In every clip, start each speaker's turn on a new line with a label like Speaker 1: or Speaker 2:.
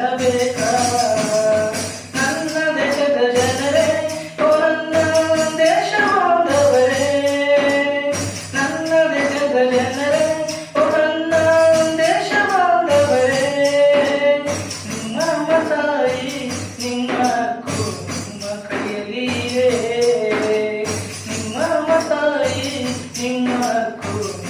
Speaker 1: ಕಾಣಬೇಕಾ louco.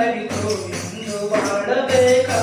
Speaker 1: ಅರಿತು ಇಂದು ಬಾಳಬೇಕಾ